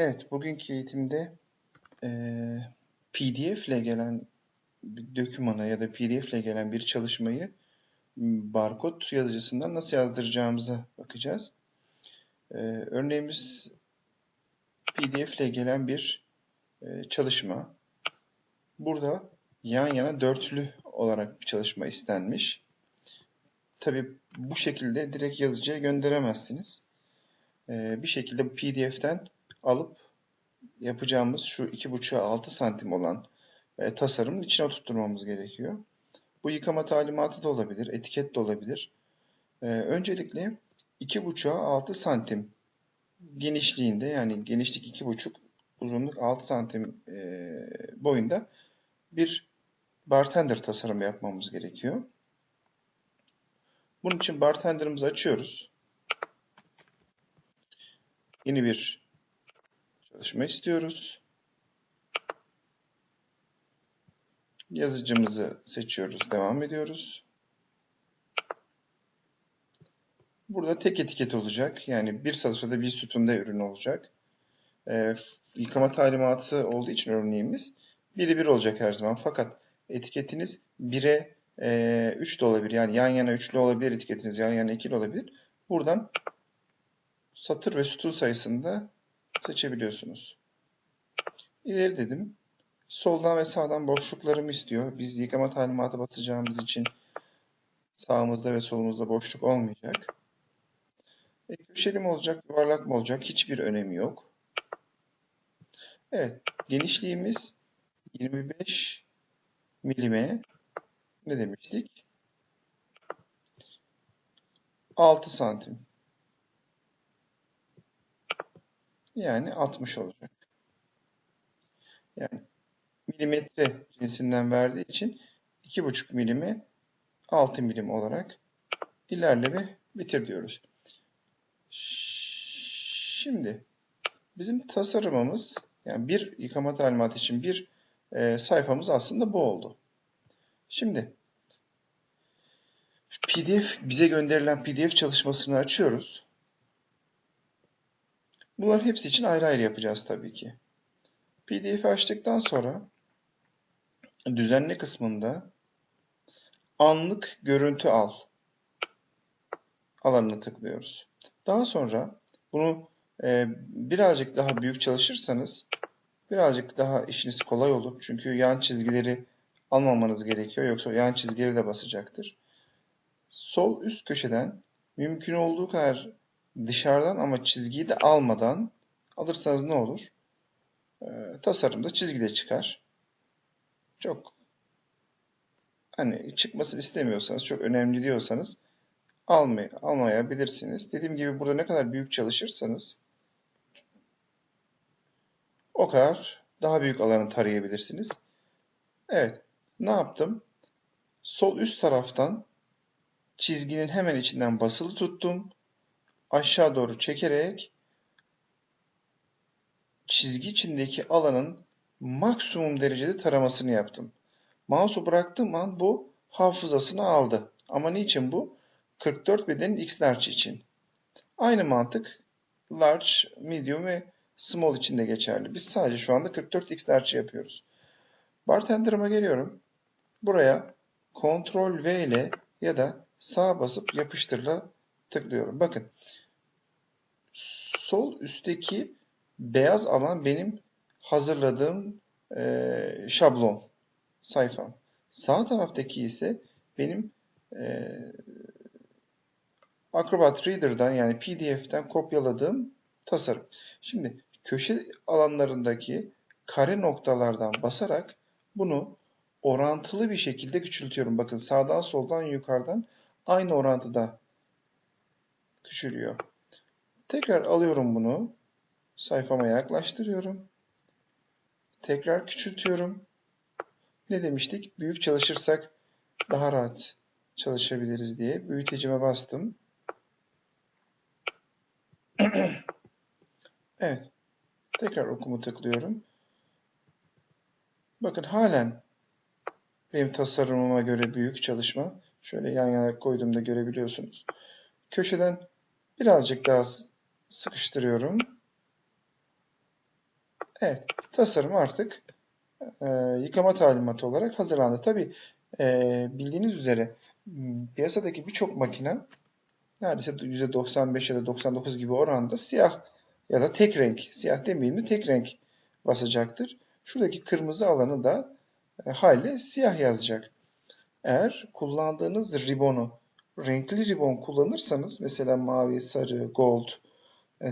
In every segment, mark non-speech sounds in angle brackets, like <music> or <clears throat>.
Evet, bugünkü eğitimde eee PDF ile gelen bir dokümana ya da PDF ile gelen bir çalışmayı barkod yazıcısından nasıl yazdıracağımıza bakacağız. Eee, örneğimiz PDF ile gelen bir eee, çalışma. Burada yan yana dörtlü olarak bir çalışma istenmiş. Tabii bu şekilde direkt yazıcıya gönderemezsiniz. Eee, bir şekilde PDF'den alıp yapacağımız şu 2,5'a 6 santim olan e, tasarımın içine oturtmamız gerekiyor. Bu yıkama talimatı da olabilir, etiket de olabilir. E, öncelikle 2,5'a 6 santim genişliğinde yani genişlik 2,5, uzunluk 6 santim e, boyunda bir bartender tasarımı yapmamız gerekiyor. Bunun için bartender'ımızı açıyoruz. Yeni bir çalışma istiyoruz. Yazıcımızı seçiyoruz, devam ediyoruz. Burada tek etiket olacak. Yani bir satırda bir sütunda ürün olacak. E, yıkama talimatı olduğu için örneğimiz biri bir olacak her zaman. Fakat etiketiniz 1'e e, 3 de olabilir. Yani yan yana üçlü olabilir etiketiniz, yan yana ikili olabilir. Buradan satır ve sütun sayısında seçebiliyorsunuz. İleri dedim. Soldan ve sağdan boşluklarımı istiyor. Biz yıkama talimatı basacağımız için sağımızda ve solumuzda boşluk olmayacak. E, köşeli mi olacak, yuvarlak mı olacak hiçbir önemi yok. Evet, genişliğimiz 25 milime ne demiştik? 6 santim. Yani 60 olacak. Yani milimetre cinsinden verdiği için 2,5 milimi 6 milim olarak ilerle ve bitir diyoruz. Şimdi bizim tasarımımız yani bir yıkama talimatı için bir e, sayfamız aslında bu oldu. Şimdi PDF bize gönderilen PDF çalışmasını açıyoruz. Bunların hepsi için ayrı ayrı yapacağız tabii ki. PDF'i açtıktan sonra düzenle kısmında anlık görüntü al alanına tıklıyoruz. Daha sonra bunu e, birazcık daha büyük çalışırsanız birazcık daha işiniz kolay olur. Çünkü yan çizgileri almamanız gerekiyor. Yoksa yan çizgileri de basacaktır. Sol üst köşeden mümkün olduğu kadar dışarıdan ama çizgiyi de almadan alırsanız ne olur? Ee, tasarımda çizgi de çıkar. Çok hani çıkmasını istemiyorsanız, çok önemli diyorsanız almay almayabilirsiniz. Dediğim gibi burada ne kadar büyük çalışırsanız o kadar daha büyük alanı tarayabilirsiniz. Evet, ne yaptım? Sol üst taraftan çizginin hemen içinden basılı tuttum. Aşağı doğru çekerek çizgi içindeki alanın maksimum derecede taramasını yaptım. Mouse'u bıraktığım an bu hafızasını aldı. Ama niçin bu? 44 bedenin X large için. Aynı mantık large, medium ve small için de geçerli. Biz sadece şu anda 44 X large yapıyoruz. Bartender'ıma geliyorum. Buraya Ctrl V ile ya da sağ basıp yapıştırla tıklıyorum. Bakın sol üstteki beyaz alan benim hazırladığım e, şablon sayfam. Sağ taraftaki ise benim e, Acrobat Reader'dan yani PDF'den kopyaladığım tasarım. Şimdi köşe alanlarındaki kare noktalardan basarak bunu orantılı bir şekilde küçültüyorum. Bakın sağdan soldan yukarıdan aynı orantıda küçülüyor. Tekrar alıyorum bunu. Sayfama yaklaştırıyorum. Tekrar küçültüyorum. Ne demiştik? Büyük çalışırsak daha rahat çalışabiliriz diye büyütecime bastım. <clears throat> evet. Tekrar okumu tıklıyorum. Bakın halen benim tasarımıma göre büyük çalışma. Şöyle yan yana koyduğumda görebiliyorsunuz. Köşeden birazcık daha sıkıştırıyorum. Evet, tasarım artık e, yıkama talimatı olarak hazırlandı. Tabii e, bildiğiniz üzere piyasadaki birçok makine neredeyse %95 ya da 99 gibi oranda siyah ya da tek renk, siyah demeyelim de tek renk basacaktır. Şuradaki kırmızı alanı da e, hali siyah yazacak. Eğer kullandığınız ribonu renkli ribon kullanırsanız mesela mavi, sarı, gold,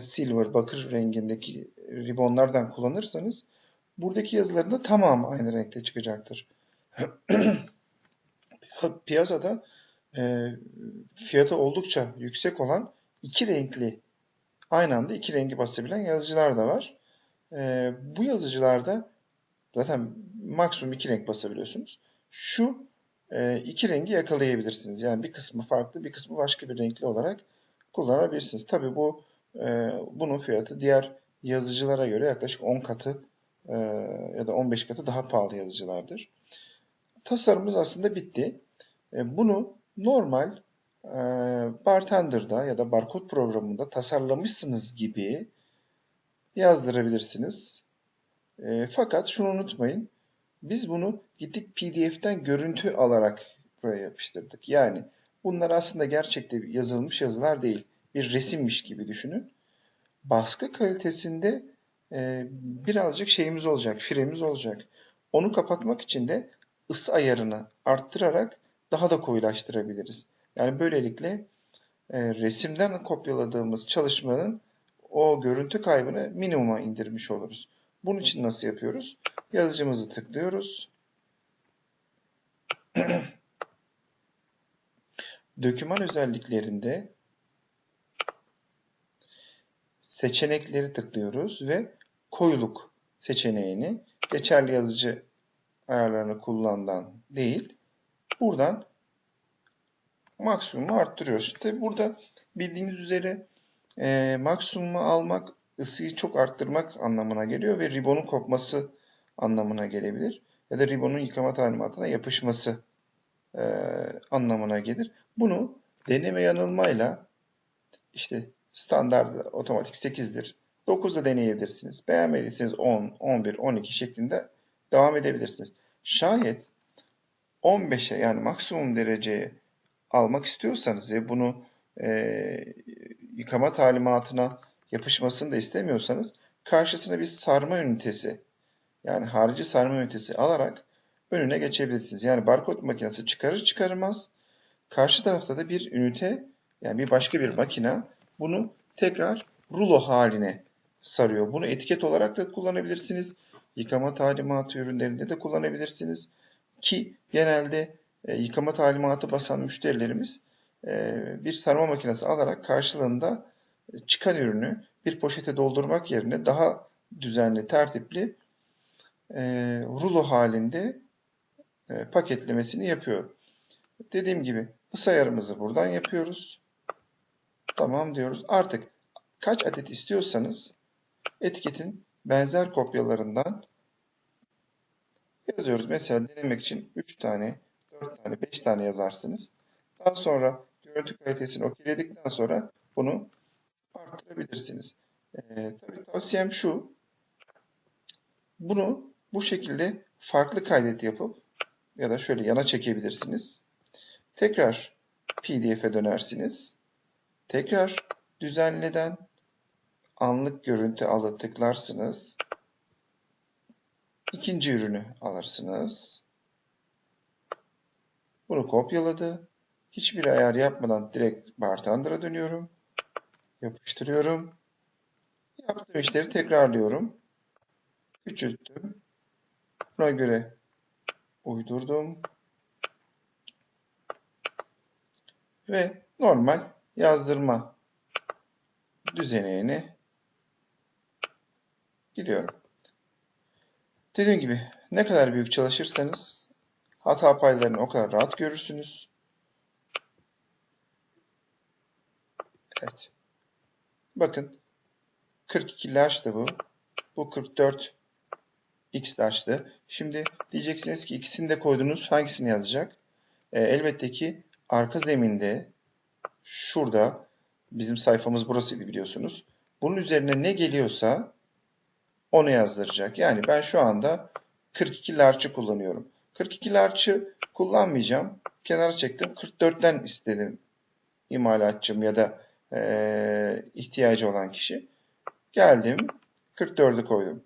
silver, bakır rengindeki ribonlardan kullanırsanız buradaki yazıların da tamamı aynı renkte çıkacaktır. <clears throat> Piyasada e, fiyatı oldukça yüksek olan iki renkli aynı anda iki rengi basabilen yazıcılar da var. E, bu yazıcılarda zaten maksimum iki renk basabiliyorsunuz. Şu e, iki rengi yakalayabilirsiniz. Yani bir kısmı farklı, bir kısmı başka bir renkli olarak kullanabilirsiniz. Tabii bu e, bunun fiyatı diğer yazıcılara göre yaklaşık 10 katı e, ya da 15 katı daha pahalı yazıcılardır. Tasarımımız aslında bitti. E, bunu normal e, Bartender'da ya da barkod programında tasarlamışsınız gibi yazdırabilirsiniz. Fakat şunu unutmayın. Biz bunu gittik PDF'den görüntü alarak buraya yapıştırdık. Yani bunlar aslında gerçekte yazılmış yazılar değil. Bir resimmiş gibi düşünün. Baskı kalitesinde e, birazcık şeyimiz olacak, firemiz olacak. Onu kapatmak için de ısı ayarını arttırarak daha da koyulaştırabiliriz. Yani böylelikle e, resimden kopyaladığımız çalışmanın o görüntü kaybını minimuma indirmiş oluruz. Bunun için nasıl yapıyoruz? Yazıcımızı tıklıyoruz. <clears throat> Döküman özelliklerinde seçenekleri tıklıyoruz ve koyuluk seçeneğini geçerli yazıcı ayarlarını kullandan değil, buradan maksimumu arttırıyoruz. Tabi burada bildiğiniz üzere e, maksimumu almak ısıyı çok arttırmak anlamına geliyor ve ribonun kopması anlamına gelebilir. Ya da ribonun yıkama talimatına yapışması e, anlamına gelir. Bunu deneme yanılmayla işte standart otomatik 8'dir. 9'da deneyebilirsiniz. Beğenmediyseniz 10, 11, 12 şeklinde devam edebilirsiniz. Şayet 15'e yani maksimum dereceye almak istiyorsanız ve bunu e, yıkama talimatına yapışmasını da istemiyorsanız karşısına bir sarma ünitesi yani harici sarma ünitesi alarak önüne geçebilirsiniz. Yani barkod makinesi çıkarır çıkarmaz karşı tarafta da bir ünite yani bir başka bir makine bunu tekrar rulo haline sarıyor. Bunu etiket olarak da kullanabilirsiniz. Yıkama talimatı ürünlerinde de kullanabilirsiniz. Ki genelde e, yıkama talimatı basan müşterilerimiz e, bir sarma makinesi alarak karşılığında çıkan ürünü bir poşete doldurmak yerine daha düzenli, tertipli e, rulo halinde e, paketlemesini yapıyor. Dediğim gibi ısı ayarımızı buradan yapıyoruz. Tamam diyoruz. Artık kaç adet istiyorsanız etiketin benzer kopyalarından yazıyoruz. Mesela denemek için 3 tane, 4 tane, 5 tane yazarsınız. Daha sonra görüntü kalitesini okeyledikten sonra bunu arttırabilirsiniz. Ee, tabii tavsiyem şu. Bunu bu şekilde farklı kaydet yapıp ya da şöyle yana çekebilirsiniz. Tekrar PDF'e dönersiniz. Tekrar düzenleden anlık görüntü alı tıklarsınız. İkinci ürünü alırsınız. Bunu kopyaladı. Hiçbir ayar yapmadan direkt Bartender'a dönüyorum. Yapıştırıyorum. Yaptığım işleri tekrarlıyorum. Küçülttüm. Buna göre uydurdum. Ve normal yazdırma düzenine gidiyorum. Dediğim gibi ne kadar büyük çalışırsanız hata paylarını o kadar rahat görürsünüz. Evet. Bakın 42 large'dı bu. Bu 44 x large'dı. Şimdi diyeceksiniz ki ikisini de koydunuz hangisini yazacak? E, elbette ki arka zeminde şurada bizim sayfamız burasıydı biliyorsunuz. Bunun üzerine ne geliyorsa onu yazdıracak. Yani ben şu anda 42 large'ı kullanıyorum. 42 large'ı kullanmayacağım. Kenara çektim. 44'ten istedim imalatçım ya da eee, ihtiyacı olan kişi. Geldim. 44'ü koydum.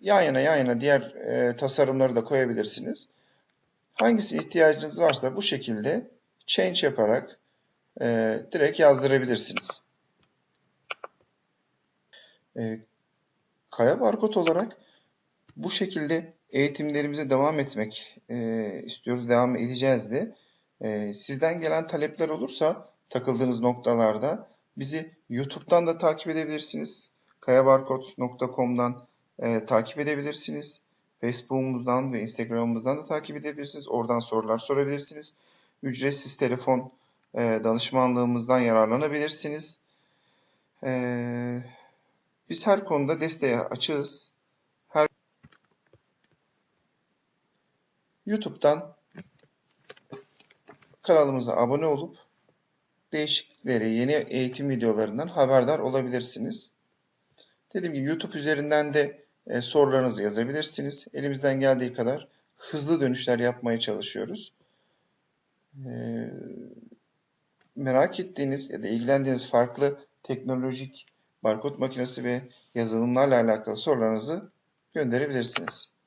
Yan yana yan yana diğer eee, tasarımları da koyabilirsiniz. Hangisi ihtiyacınız varsa bu şekilde change yaparak eee, direkt yazdırabilirsiniz. Eee, Kaya barkod olarak bu şekilde eğitimlerimize devam etmek eee, istiyoruz, devam edeceğiz de. Eee, sizden gelen talepler olursa takıldığınız noktalarda bizi YouTube'dan da takip edebilirsiniz. kayabarkod.com'dan eee, takip edebilirsiniz. Facebook'umuzdan ve Instagram'ımızdan da takip edebilirsiniz. Oradan sorular sorabilirsiniz. Ücretsiz telefon eee, danışmanlığımızdan yararlanabilirsiniz. Eee, biz her konuda desteğe açığız. Her YouTube'dan kanalımıza abone olup değişiklikleri, yeni eğitim videolarından haberdar olabilirsiniz. Dediğim gibi YouTube üzerinden de e, sorularınızı yazabilirsiniz. Elimizden geldiği kadar hızlı dönüşler yapmaya çalışıyoruz. E, merak ettiğiniz ya da ilgilendiğiniz farklı teknolojik barkod makinesi ve yazılımlarla alakalı sorularınızı gönderebilirsiniz.